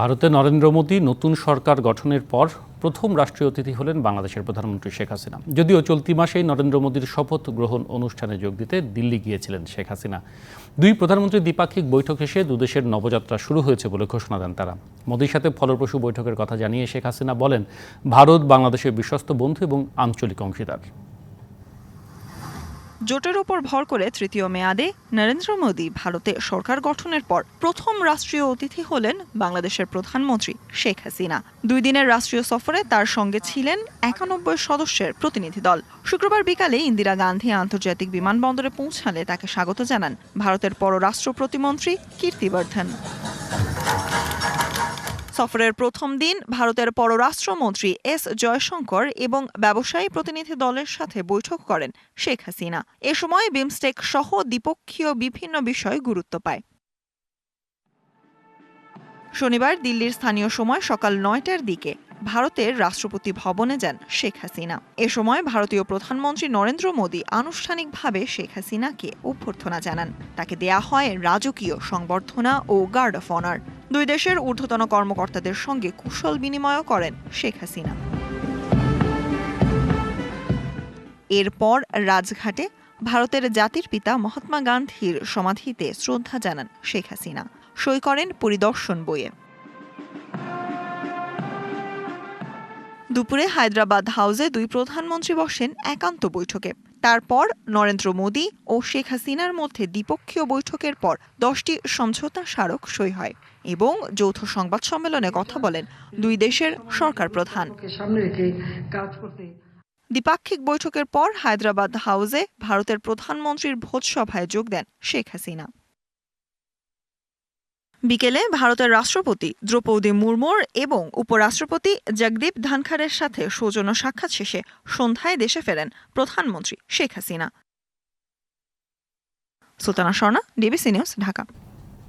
ভারতে নরেন্দ্র মোদী নতুন সরকার গঠনের পর প্রথম রাষ্ট্রীয় অতিথি হলেন বাংলাদেশের প্রধানমন্ত্রী শেখ হাসিনা। যদিও চলতি মাসেই নরেন্দ্র মোদীর শপথ গ্রহণ অনুষ্ঠানে যোগ দিতে দিল্লি গিয়েছিলেন শেখ হাসিনা। দুই প্রধানমন্ত্রী দ্বিপাক্ষিক বৈঠক শেষে দুদেশের নবযাত্রা শুরু হয়েছে বলে ঘোষণা দেন তারা। মোদীর সাথে ফলপ্রসূ বৈঠকের কথা জানিয়ে শেখ হাসিনা বলেন, ভারত বাংলাদেশের বিশ্বস্ত বন্ধু এবং আঞ্চলিক অংশীদার। জোটের ওপর ভর করে তৃতীয় মেয়াদে নরেন্দ্র মোদী ভারতে সরকার গঠনের পর প্রথম রাষ্ট্রীয় অতিথি হলেন বাংলাদেশের প্রধানমন্ত্রী শেখ হাসিনা। দুই দিনের রাষ্ট্রীয় সফরে তার সঙ্গে ছিলেন একানব্বই সদস্যের প্রতিনিধি দল। শুক্রবার বিকালে ইন্দিরা গান্ধী আন্তর্জাতিক বিমানবন্দরে পৌঁছালে তাকে স্বাগত জানান ভারতের পররাষ্ট্র প্রতিমন্ত্রী কীর্তিবর্ধন। সফরের প্রথম দিন ভারতের পররাষ্ট্রমন্ত্রী এস জয়শঙ্কর এবং ব্যবসায়ী প্রতিনিধি দলের সাথে বৈঠক করেন শেখ হাসিনা। এ সময় বিমস্টেক সহ দ্বিপক্ষীয় বিভিন্ন বিষয় গুরুত্ব পায়। শনিবার দিল্লির স্থানীয় সময় সকাল নয়টার দিকে ভারতের রাষ্ট্রপতি ভবনে যান শেখ হাসিনা। এ সময় ভারতীয় প্রধানমন্ত্রী নরেন্দ্র মোদী আনুষ্ঠানিকভাবে শেখ হাসিনাকে অভ্যর্থনা জানান। তাকে দেয়া হয় রাজকীয় সংবর্ধনা ও গার্ড অফ অনার দুই দেশের ঊর্ধ্বতন কর্মকর্তাদের সঙ্গে কুশল বিনিময় করেন শেখ হাসিনা। এরপর রাজঘাটে ভারতের জাতির পিতা মহাত্মা গান্ধীর সমাধিতে শ্রদ্ধা জানান শেখ হাসিনা। সই করেন পরিদর্শন বইয়ে। দুপুরে হায়দ্রাবাদ হাউসে দুই প্রধানমন্ত্রী বসেন একান্ত বৈঠকে। তারপর নরেন্দ্র মোদী ও শেখ হাসিনার মধ্যে দ্বিপক্ষীয় বৈঠকের পর দশটি সমঝোতা স্মারক সই হয় এবং যৌথ সংবাদ সম্মেলনে কথা বলেন দুই দেশের সরকার প্রধান। দ্বিপাক্ষিক বৈঠকের পর হায়দ্রাবাদ হাউসে ভারতের প্রধানমন্ত্রীর ভোজসভায় যোগ দেন শেখ হাসিনা। বিকেলে ভারতের রাষ্ট্রপতি দ্রৌপদী মুর্মুর এবং উপরাষ্ট্রপতি জগদীপ ধানখারের সাথে সৌজন্য সাক্ষাৎ শেষে সন্ধ্যায় দেশে ফেরেন প্রধানমন্ত্রী Sheikh Hasina. Sultana Swarna DBC news Dhaka.